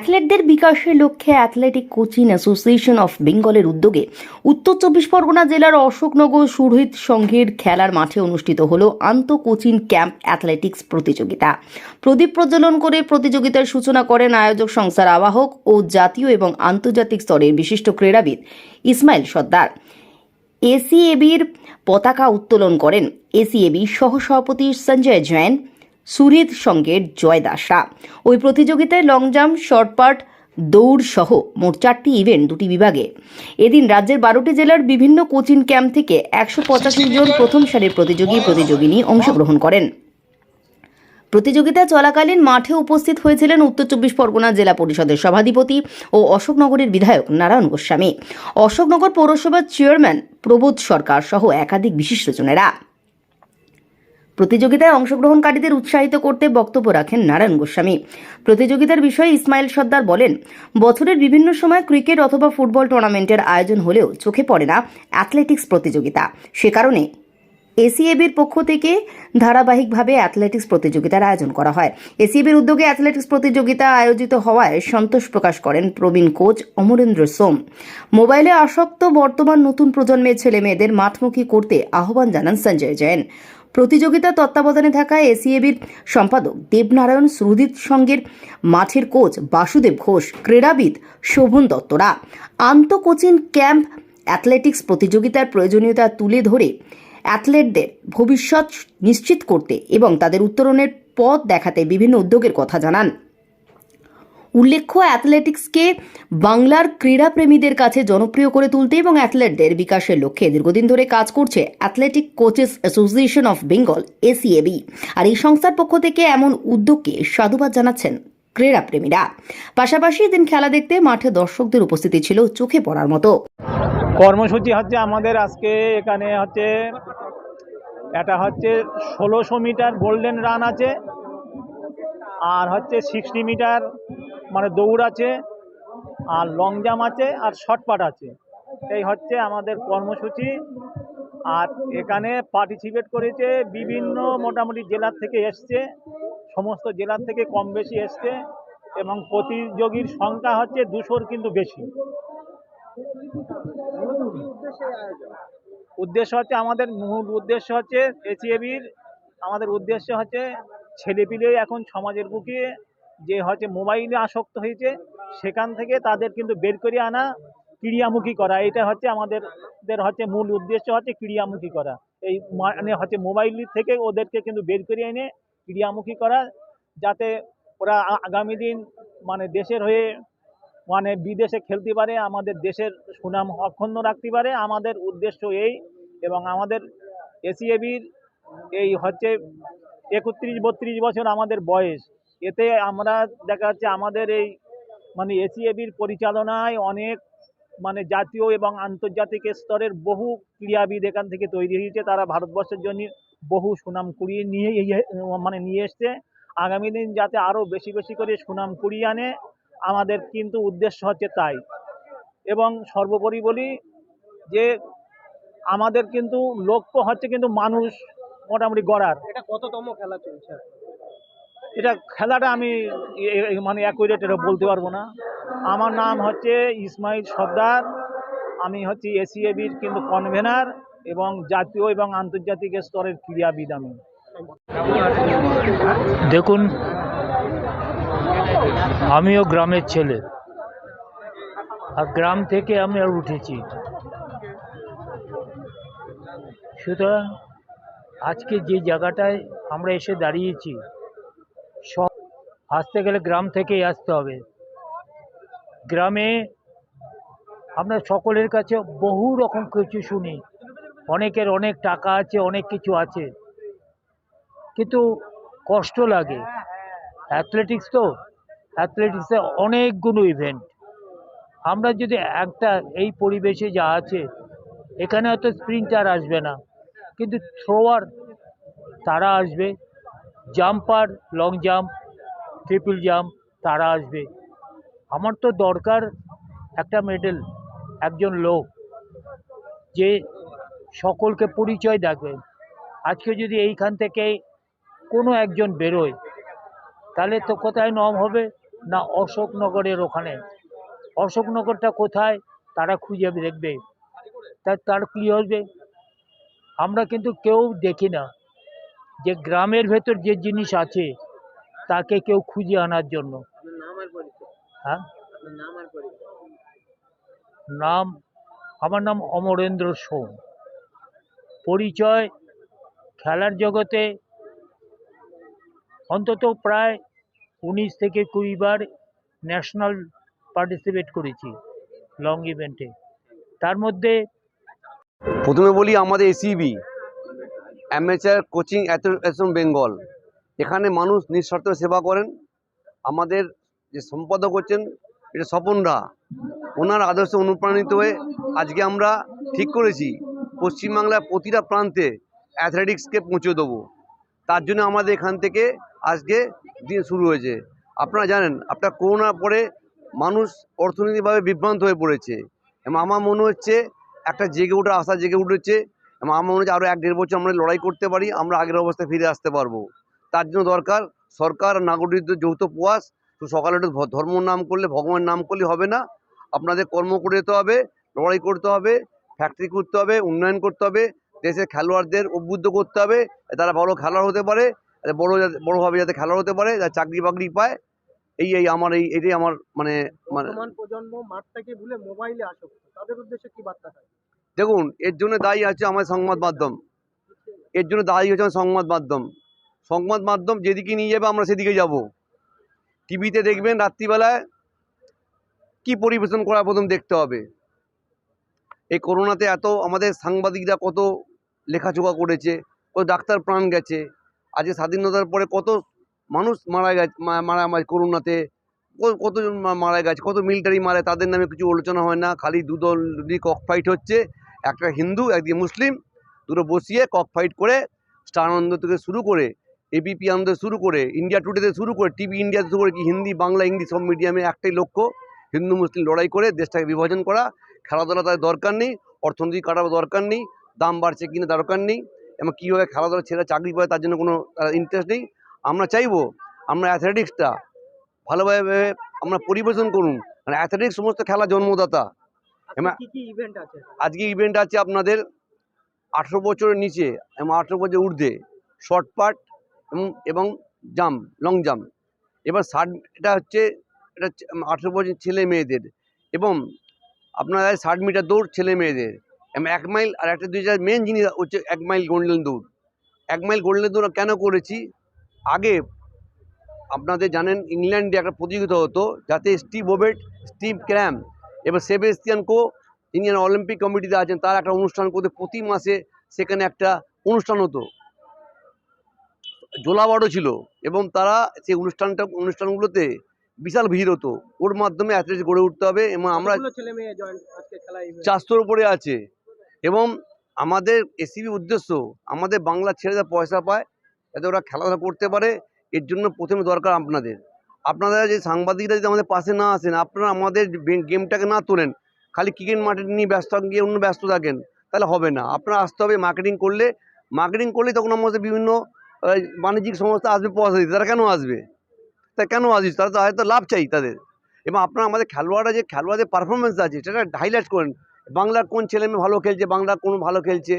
অ্যাথলেটদের বিকাশের লক্ষ্যে athletic coaching association of বেঙ্গলের উদ্যোগে উত্তর চব্বিশ পরগনা জেলার অশোকনগর সুরহিত সংঘের খেলার মাঠে অনুষ্ঠিত হলো আন্ত কোচিং ক্যাম্প অ্যাথলেটিক্স প্রতিযোগিতা। প্রদীপ প্রজ্বলন করে প্রতিযোগিতার সূচনা করেন আয়োজক সংস্থার আবাহক ও জাতীয় এবং আন্তর্জাতিক স্তরের বিশিষ্ট ক্রীড়াবিদ ইসমাইল সর্দার। এসিএবির পতাকা উত্তোলন করেন। এসিএবি সহসভাপতি সঞ্জয় জৈন সুহৃদ সঙ্গের জয় দাসরা। ওই প্রতিযোগিতায় লং জাম্প শর্টপাট দৌড় সহ মোট চারটি ইভেন্ট দুটি বিভাগে। এদিন রাজ্যের বারোটি জেলার বিভিন্ন কোচিং ক্যাম্প থেকে একশো পঁচাশি জন প্রথম সারির প্রতিযোগী প্রতিযোগিনী অংশগ্রহণ করেন। প্রতিযোগিতা চলাকালীন মাঠে উপস্থিত হয়েছিলেন উত্তর চব্বিশ পরগনা জেলা পরিষদের সভাধিপতি ও অশোকনগরের বিধায়ক নারায়ণ গোস্বামী। অশোকনগর পৌরসভার চেয়ারম্যান প্রবোধ সরকার সহ একাধিক বিশিষ্টজনেরা প্রতিযোগিতায় অংশগ্রহণকারীদের উৎসাহিত করতে বক্তব্য রাখেন নারায়ণ গোস্বামী। প্রতিযোগিতার বিষয়ে ইসমাইল সর্দার বলেন, বছরের বিভিন্ন সময় ক্রিকেট অথবা ফুটবল টুর্নামেন্টের আয়োজন হলেও চোখে পড়ে না অ্যাথলেটিক্স প্রতিযোগিতা। সে কারণে এসিএবির পক্ষ থেকে ধারাবাহিকভাবে অ্যাথলেটিক্স প্রতিযোগিতার আয়োজন করা হয়। এসিএবির উদ্যোগে অ্যাথলেটিক্স প্রতিযোগিতা আয়োজিত হওয়ায় সন্তোষ প্রকাশ করেন প্রবীণ কোচ অমরেন্দ্র সোম। মোবাইলে আসক্ত বর্তমান নতুন প্রজন্মের ছেলে মেয়েদের মাঠমুখী করতে আহ্বান জানান সঞ্জয় জৈন। প্রতিযোগিতা তত্ত্বাবধানে থাকা এসিএবির সম্পাদক দেবনারায়ণ সুরজিৎ সঙ্গের মাঠের কোচ বাসুদেব ঘোষ, ক্রীড়াবিদ শোভন দত্তরা। আন্ত কোচিং ক্যাম্প অ্যাথলেটিক্স প্রতিযোগিতার প্রয়োজনীয়তা তুলে ধরে অ্যাথলেটদের ভবিষ্যৎ নিশ্চিত করতে এবং তাদের উত্তরণের পথ দেখাতে বিভিন্ন উদ্যোগের কথা জানান। উল্লেখ্য, অ্যাথলেটিক্সকে বাংলার ক্রীড়াপ্রেমীদের কাছে জনপ্রিয় করে তুলতে এবং অ্যাথলেটদের বিকাশের লক্ষ্যে দীর্ঘদিন ধরে কাজ করছে athletic coaches association of Bengal, ACAB. আর এই সংস্থার পক্ষ থেকে এমন উদ্যোগকে সাধুবাদ জানাচ্ছেন ক্রীড়াপ্রেমীরা। পাশাপাশি এদিন খেলা দেখতে মাঠে দর্শকদের উপস্থিতি ছিল চোখে পড়ার মতো। কর্মসূচি হচ্ছে আমাদের আজকে এখানে হচ্ছে, এটা হচ্ছে ষোলোশো মিটার গোল্ডেন রান আছে, আর হচ্ছে সিক্সটি মিটার মানে দৌড় আছে, আর লং জাম্প আছে, আর শর্টপাট আছে। এই হচ্ছে আমাদের কর্মসূচি। আর এখানে পার্টিসিপেট করেছে বিভিন্ন মোটামুটি জেলার থেকে এসছে, সমস্ত জেলার থেকে কম বেশি এসছে, এবং প্রতিযোগীর সংখ্যা হচ্ছে দুশোর কিন্তু বেশি। উদ্দেশ্য হচ্ছে আমাদের, মূল উদ্দেশ্য হচ্ছে এসিএবির, আমাদের উদ্দেশ্য হচ্ছে ছেলেপিলে এখন সমাজের বুকে যে হচ্ছে মোবাইলে আসক্ত হয়েছে, সেখান থেকে তাদের কিন্তু বের করে আনা, ক্রিয়ামুখী করা। এটা হচ্ছে আমাদের হচ্ছে মূল উদ্দেশ্য হচ্ছে ক্রিয়ামুখী করা। এই মানে হচ্ছে মোবাইল থেকে ওদেরকে কিন্তু বের করে এনে ক্রিয়ামুখী করা, যাতে ওরা আগামী দিন মানে দেশের হয়ে মানে বিদেশে খেলতে পারে, আমাদের দেশের সুনাম অক্ষুণ্ণ রাখতে পারে। আমাদের উদ্দেশ্য এই এবং আমাদের এসিএবির এই হচ্ছে একত্রিশ বত্রিশ বছর আমাদের বয়স। এতে আমরা দেখা যাচ্ছে আমাদের এই মানে এসিএবির পরিচালনায় অনেক মানে জাতীয় এবং আন্তর্জাতিক স্তরের বহু ক্রীড়াবিদ এখান থেকে তৈরি হয়েছে। তারা ভারতবর্ষের জন্য বহু সুনাম কুড়িয়ে নিয়ে মানে নিয়ে এসছে। আগামী দিন যাতে আরও বেশি বেশি করে সুনাম কুড়িয়ে আনে, আমাদের কিন্তু উদ্দেশ্য হচ্ছে তাই। এবং সর্বোপরি বলি যে আমাদের কিন্তু লক্ষ্য হচ্ছে কিন্তু মানুষ মোটামুটি গড়ার। এটা কততম খেলা চলছে? এটা খেলাটা আমি মানে অ্যাকুরেট এটা বলতে পারব না। আমার নাম হচ্ছে ইসমাইল সর্দার। আমি হচ্ছে এসিএবির কিন্তু কনভেনার এবং জাতীয় এবং আন্তর্জাতিক স্তরের ক্রীড়াবিদ আমি। দেখুন, আমিও গ্রামের ছেলে। আর গ্রাম থেকে আমি আর উঠেছি। সুতরাং আজকে যে জায়গাটায় আমরা এসে দাঁড়িয়েছি সব আসতে গেলে গ্রাম থেকেই আসতে হবে। গ্রামে আমরা সকলের কাছে বহু রকম কিছু শুনি। অনেকের অনেক টাকা আছে, অনেক কিছু আছে। কিন্তু কষ্ট লাগে। অ্যাথলেটিক্স তো। অ্যাথলেটিক্সে অনেকগুলো ইভেন্ট আমরা যদি একটা এই পরিবেশে যা আছে, এখানে হয়তো স্প্রিন্টার আসবে না। কিন্তু থ্রোয়ার তারা আসবে। Jumper long jump triple jump তারা আসবে। আমার তো দরকার একটা মেডেল একজন লোক, যে সকলকে পরিচয় দেখবে আজকে যদি এইখান থেকে কোনো একজন বেরোয়, তাহলে তো কোথায় নাম হবে? না অশোকনগরের ওখানে। অশোকনগরটা কোথায়? তারা খুঁজে দেখবে। তা, তার কী হবে? আমরা কিন্তু কেউ দেখি না। যে গ্রামের ভেতর যে জিনিস আছে তাকে কেউ খুঁজে আনার জন্য। হ্যাঁ? নাম আমার নাম অমরেন্দ্র সোম। পরিচয় খেলার জগতে অন্তত প্রায় উনিশ থেকে কুড়ি বার ন্যাশনাল পার্টিসিপেট করেছি লং ইভেন্টে তার মধ্যে প্রথমে বলি আমাদের ACB amateur coaching association Bengal এখানে মানুষ নিঃস্বার্থ সেবা করেন। আমাদের যে সম্পাদক হচ্ছেন, এটা স্বপনরা ওনার আদর্শে অনুপ্রাণিত হয়ে আজকে আমরা ঠিক করেছি, পশ্চিমবাংলার প্রতিটা প্রান্তে অ্যাথলেটিক্সকে পৌঁছে দেবো। তার জন্য আমাদের এখান থেকে আজকে দিন শুরু হয়েছে। আপনারা জানেন, আপনার করোনার পরে মানুষ অর্থনৈতিকভাবে বিভ্রান্ত হয়ে পড়েছে। এবং আমার মনে হচ্ছে, একটা জেগে ওঠা আশা জেগে উঠেছে এবং আমার মনে হচ্ছে আরও এক দেড় বছর আমরা লড়াই করতে পারি, আমরা আগের অবস্থায় ফিরে আসতে পারব। তার জন্য দরকার সরকার, নাগরিকদের যৌথ প্রয়াস। তো সকালে ধর্মর নাম করলে, ভগবানের নাম করলে হবে না। আপনাদের কর্ম করে যেতে হবে, লড়াই করতে হবে ফ্যাক্টরি করতে হবে, উন্নয়ন করতে হবে, দেশের খেলোয়াড়দের উদ্বুদ্ধ করতে হবে তারা ভালো খেলোয়াড় হতে পারে বড় বড়োভাবে যাতে খেলোয়াড় হতে পারে যাতে চাকরি বাকরি পায়, এই এই আমার এই, এটাই আমার মানে মানে প্রজন্ম মাঠটাকে ভুলে মোবাইলে আসক্ত। তাদের উদ্দেশ্যে কি বার্তা দেখুন, এর জন্য দায়ী আছে আমার সংবাদ মাধ্যম। এর জন্য দায়ী হচ্ছে আমার সংবাদ মাধ্যম। সংবাদ মাধ্যম যেদিকে নিয়ে যাবে, আমরা সেদিকে যাব। টিভিতে দেখবেন রাত্রিবেলায় কি পরিবেশন করা প্রথম দেখতে হবে। এই করোনাতে এত আমাদের সাংবাদিকরা কত লেখাচোকা করেছে, কত ডাক্তার প্রাণ গেছে, আজকে স্বাধীনতার পরে কত মানুষ মারা গেছে মারা করোনাতে কতজন মারা গেছে, কত মিলিটারি মারে, তাদের নামে কিছু আলোচনা হয় না, খালি দুদল কক ফাইট হচ্ছে। একটা হিন্দু, একদিকে মুসলিম, দুটো বসিয়ে কক ফাইট করে স্টার আনন্দ থেকে শুরু করে এবিপি আনন্দ শুরু করে ইন্ডিয়া টুডে থেকে শুরু করে টিভি ইন্ডিয়া থেকে শুরু করে, কি হিন্দি, বাংলা, ইংলিশ সব মিডিয়ামে একটাই লক্ষ্য, হিন্দু, মুসলিম লড়াই করে দেশটাকে বিভাজন করা। খেলাধুলা তাদের দরকার নেই অর্থনৈতিক কাটার দরকার নেই, দাম বাড়ছে কিনা দরকার নেই, এবং কীভাবে খেলাধুলা ছেলে চাকরি পায় তার জন্য কোনো ইন্টারেস্ট নেই। আমরা চাইব, আমরা অ্যাথলেটিক্সটা ভালোভাবে আমরা পরিবেশন করুন। মানে অ্যাথলেটিক্স সমস্ত খেলা জন্মদাতা। আজকে ইভেন্ট আছে? ইভেন্ট আছে আপনাদের আঠেরো বছরের নিচে এবং আঠেরো বছরের ঊর্ধ্বে শর্ট পাট এবং এবং জাম্প লং জাম্প এবার ষাট এটা হচ্ছে এটা আঠেরো বছর ছেলে মেয়েদের এবং আপনার ষাট মিটার দৌড় ছেলে মেয়েদের এবং এক মাইল আর একটা দুই মেন জিনিস হচ্ছে এক মাইল গোল্ডেন দৌড়। এক মাইল গোল্ডেন দৌড় কেন করেছি? আগে আপনাদের জানেন ইংল্যান্ডে একটা প্রতিযোগিতা হতো যাতে স্টিভ ওবেট স্টিভ ক্র্যাম এবার সেবেস্তিয়ান কো ইন্ডিয়ান অলিম্পিক কমিটিতে আছেন তার একটা অনুষ্ঠান করতে প্রতি মাসে সেখানে একটা অনুষ্ঠান হতো। জোলাবারও ছিল এবং তারা সেই অনুষ্ঠানটা অনুষ্ঠানগুলোতে বিশাল ভিড় হতো। ওর মাধ্যমে অ্যাথলেটিক্স গড়ে উঠতে হবে এবং আমরা? চারশোর উপরে আছে। এবং আমাদের এসিবি উদ্দেশ্য আমাদের বাংলার ছেলেরা পয়সা পায় যাতে ওরা খেলাধুলা করতে পারে এর জন্য প্রথমে দরকার আপনাদের। আপনারা যে সাংবাদিকরা যদি আমাদের পাশে না আসেন, আপনারা আমাদের গেমটাকে না তোলেন, খালি ক্রিকেট মাঠে নিয়ে ব্যস্ত গিয়ে অন্য ব্যস্ত থাকেন, তাহলে হবে না। আপনারা আসতে হবে মার্কেটিং করলে। মার্কেটিং করলে তখন আমাদের বিভিন্ন বাণিজ্যিক সংস্থা আসবে, পয়সা দিতে তারা কেন আসবে? তা কেন আসবে? তারা তো হয়তো লাভ চাই তাদের। এবং আপনারা আমাদের খেলোয়াড়রা যে, খেলোয়াড়দের পারফরমেন্স আছে, সেটা হাইলাইট করেন। বাংলার কোন ছেলে মেয়ে ভালো খেলছে, বাংলার কোন ভালো খেলছে।